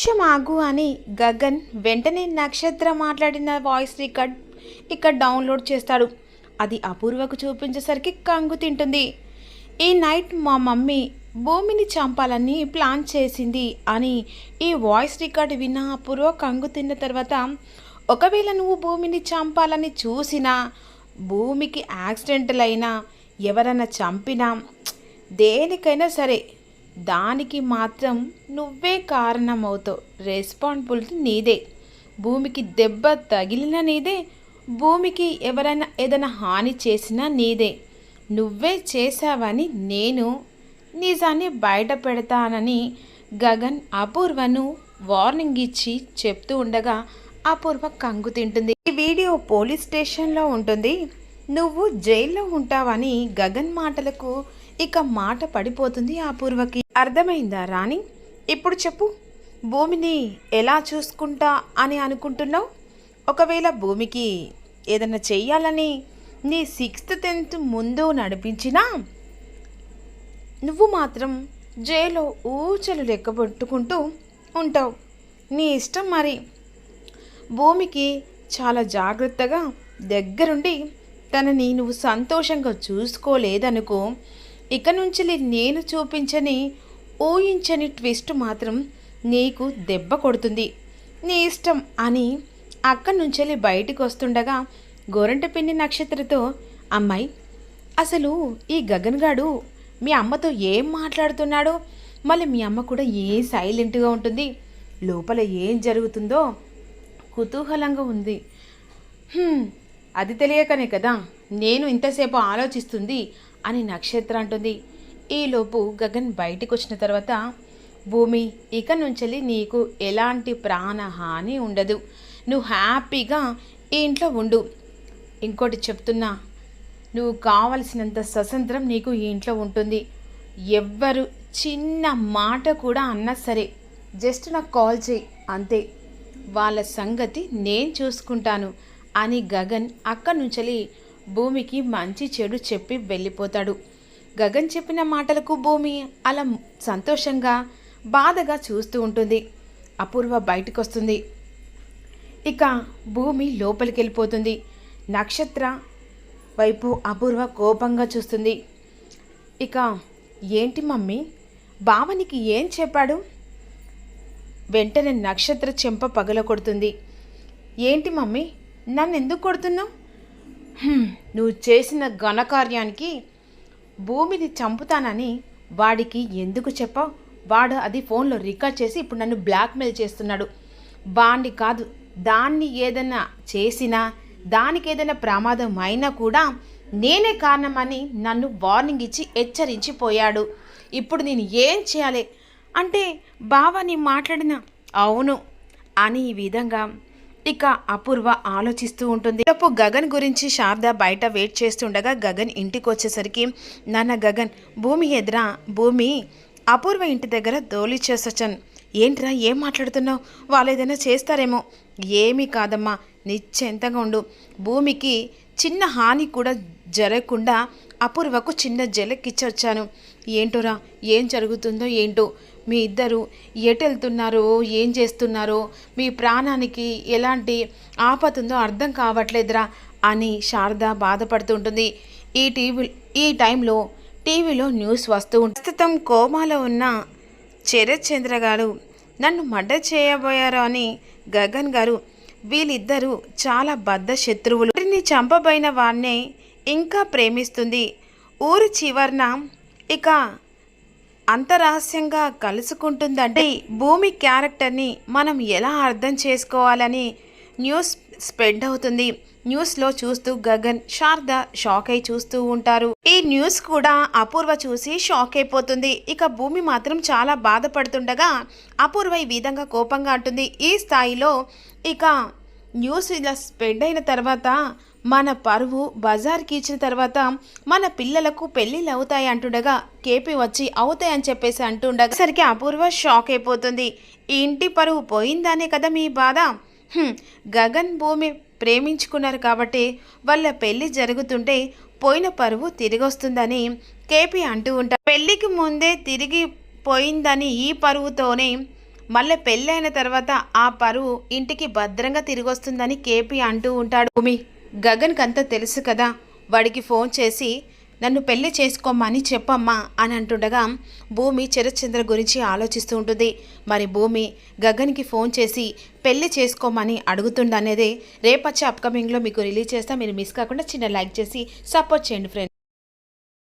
నిమిషం ఆగు అని గగన్ వెంటనే నక్షత్ర మాట్లాడిన వాయిస్ రికార్డ్ ఇక్కడ డౌన్లోడ్ చేస్తాడు. అది అపూర్వకు చూపించేసరికి కంగు తింటుంది. ఈ నైట్ మా మమ్మీ భూమిని చంపాలని ప్లాన్ చేసింది అని ఈ వాయిస్ రికార్డ్ విన్న అపూర్వ కంగు తిన్న తర్వాత ఒకవేళ నువ్వు భూమిని చంపాలని చూసినా భూమికి యాక్సిడెంటల్ ఎవరైనా చంపినా దేనికైనా సరే దానికి మాత్రం నువ్వే కారణమవుతావు. రెస్పాన్సిబిలిటీ నీదే. భూమికి దెబ్బ తగిలిన నీదే. భూమికి ఎవరైనా ఏదైనా హాని చేసినా నీదే. నువ్వే చేశావని నేను నిజాన్ని బయట పెడతానని గగన్ అపూర్వను వార్నింగ్ ఇచ్చి చెప్తూ ఉండగా అపూర్వ కంగు తింటుంది. ఈ వీడియో పోలీస్ స్టేషన్లో ఉంటుంది. నువ్వు జైల్లో ఉంటావని గగన్ మాటలకు ఇక మాట పడిపోతుంది అపూర్వకి. అర్థమైందా రాణి? ఇప్పుడు చెప్పు. భూమిని ఎలా చూసుకుంటా అని అనుకుంటున్నావు? ఒకవేళ భూమికి ఏదైనా చెయ్యాలని నీ సిక్స్త్ టెన్త్ ముందు నడిపించినా నువ్వు మాత్రం జైలో ఊచలు లెక్కబెట్టుకుంటూ ఉంటావు. నీ ఇష్టం మరి. భూమికి చాలా జాగ్రత్తగా దగ్గరుండి తనని నువ్వు సంతోషంగా చూసుకోలేదనుకో ఇక నుంచి నేను చూపించని ఊహించని ట్విస్ట్ మాత్రం నీకు దెబ్బ కొడుతుంది. నీ ఇష్టం అని అక్కడి నుంచి బయటికి వస్తుండగా గోరంట నక్షత్రతో అమ్మాయి అసలు ఈ గగన్గాడు మీ అమ్మతో ఏం మాట్లాడుతున్నాడో? మళ్ళీ మీ అమ్మ కూడా ఏ సైలెంట్గా ఉంటుంది? లోపల ఏం జరుగుతుందో కుతూహలంగా ఉంది. అది తెలియకనే కదా. నేను ఇంతసేపు ఆలోచిస్తుంది అని నక్షత్ర అంటుంది. ఈలోపు గగన్ బయటికి వచ్చిన తర్వాత భూమి ఇక నుంచి నీకు ఎలాంటి ప్రాణహాని ఉండదు. నువ్వు హ్యాపీగా ఈ ఇంట్లో ఉండు. ఇంకోటి చెప్తున్నా నువ్వు కావలసినంత స్వతంత్రం నీకు ఈ ఇంట్లో ఉంటుంది. ఎవ్వరు చిన్న మాట కూడా అన్నా సరే జస్ట్ నాకు కాల్ చేయి అంతే. వాళ్ళ సంగతి నేను చూసుకుంటాను అని గగన్ అక్కడి నుంచి భూమికి మంచి చెడు చెప్పి వెళ్ళిపోతాడు. గగన్ చెప్పిన మాటలకు భూమి అలా సంతోషంగా బాధగా చూస్తూ ఉంటుంది. అపూర్వ బయటకు వస్తుంది ఇక భూమి లోపలికి వెళ్ళిపోతుంది నక్షత్ర వైపు అపూర్వ కోపంగా చూస్తుంది. ఇక ఏంటి మమ్మీ? బావనికి ఏం చెప్పాడు? వెంటనే నక్షత్ర చెంప పగల కొడుతుంది ఏంటి మమ్మీ? నన్ను ఎందుకు కొడుతున్నావు? నువ్వు చేసిన ఘనకార్యానికి భూమిని చంపుతానని వాడికి ఎందుకు చెప్పావు? వాడు అది ఫోన్లో రికార్డ్ చేసి ఇప్పుడు నన్ను బ్లాక్మెయిల్ చేస్తున్నాడు. బాండి కాదు దాన్ని ఏదైనా చేసినా దానికి ఏదైనా ప్రమాదం అయినా కూడా నేనే కారణమని నన్ను వార్నింగ్ ఇచ్చి హెచ్చరించిపోయాడు. ఇప్పుడు నేను ఏం చేయాలి? అంటే బావా నీ మాట్లాడిన అవును అని ఈ విధంగా ఇక అపూర్వ ఆలోచిస్తూ ఉంటుంది. రేపు గగన్ గురించి శారద బయట వెయిట్ చేస్తుండగా గగన్ ఇంటికి వచ్చేసరికి నాన్న గగన్ భూమి ఎదురా భూమి అపూర్వ ఇంటి దగ్గర దోలి చేసొచ్చాను. ఏంట్రా ఏం మాట్లాడుతున్నావు? వాళ్ళు ఏదైనా చేస్తారేమో. ఏమీ కాదమ్మా నిశ్చింతగా ఉండు. భూమికి చిన్న హాని కూడా జరగకుండా అపూర్వకు చిన్న జలకిచ్చి వచ్చాను ఏంటోరా ఏం జరుగుతుందో ఏంటో? మీ ఇద్దరు ఎటెళ్తున్నారో? ఏం చేస్తున్నారో? మీ ప్రాణానికి ఎలాంటి ఆపతుందో అర్థం కావట్లేదురా అని శారద బాధపడుతుంటుంది. ఈ టీవీ ఈ టైంలో టీవీలో న్యూస్ వస్తూ ఉంటుంది ప్రస్తుతం కోమాలో ఉన్న శరత్ చంద్ర గారు నన్ను మర్డర్ చేయబోయారు అని గగన్ గారు వీళ్ళిద్దరూ చాలా బద్ద శత్రువులు. వీరిని చంపబోయిన వారిని ఇంకా ప్రేమిస్తుంది. ఊరు చివరన ఇక అంతరహస్యంగా కలుసుకుంటుందంటే భూమి క్యారెక్టర్ని మనం ఎలా అర్థం చేసుకోవాలని న్యూస్ స్ప్రెడ్ అవుతుంది. న్యూస్లో చూస్తూ గగన్ శారద షాక్ అయి చూస్తూ ఉంటారు. ఈ న్యూస్ కూడా అపూర్వ చూసి షాక్ అయిపోతుంది. ఇక భూమి మాత్రం చాలా బాధపడుతుండగా అపూర్వ ఈ విధంగా కోపంగా అంటుంది. ఈ స్థాయిలో ఇక న్యూస్ ఇలా స్ప్రెడ్ అయిన తర్వాత మన పరువు బజార్కి ఇచ్చిన తర్వాత మన పిల్లలకు పెళ్ళిళ్ళు అవుతాయి అంటుండగా కేపీ వచ్చి అవుతాయని చెప్పేసి అంటుండగా సరికి అపూర్వ షాక్ అయిపోతుంది. ఈ ఇంటి పరువు పోయిందనే కదా మీ బాధ? గగన్ భూమి ప్రేమించుకున్నారు కాబట్టి వాళ్ళ పెళ్ళి జరుగుతుంటే పోయిన పరువు తిరిగి వస్తుందని కేపీ అంటూ ఉంటారు పెళ్ళికి ముందే తిరిగి పోయిందని ఈ పరువుతోనే మళ్ళీ పెళ్ళైన తర్వాత ఆ పరువు ఇంటికి భద్రంగా తిరిగి వస్తుందని కేపీ అంటూ ఉంటాడు. భూమి గగన్కి అంతా తెలుసు కదా. వాడికి ఫోన్ చేసి నన్ను పెళ్ళి చేసుకోమని చెప్పమ్మా అని అంటుండగా భూమి చరచంద్ర గురించి ఆలోచిస్తూ ఉంటుంది. మరి భూమి గగన్కి ఫోన్ చేసి పెళ్ళి చేసుకోమని అడుగుతుండనేదే రేపచ్చే అప్కమింగ్లో మీకు రిలీజ్ చేస్తా. మీరు మిస్ కాకుండా చిన్న లైక్ చేసి సపోర్ట్ చేయండి ఫ్రెండ్స్.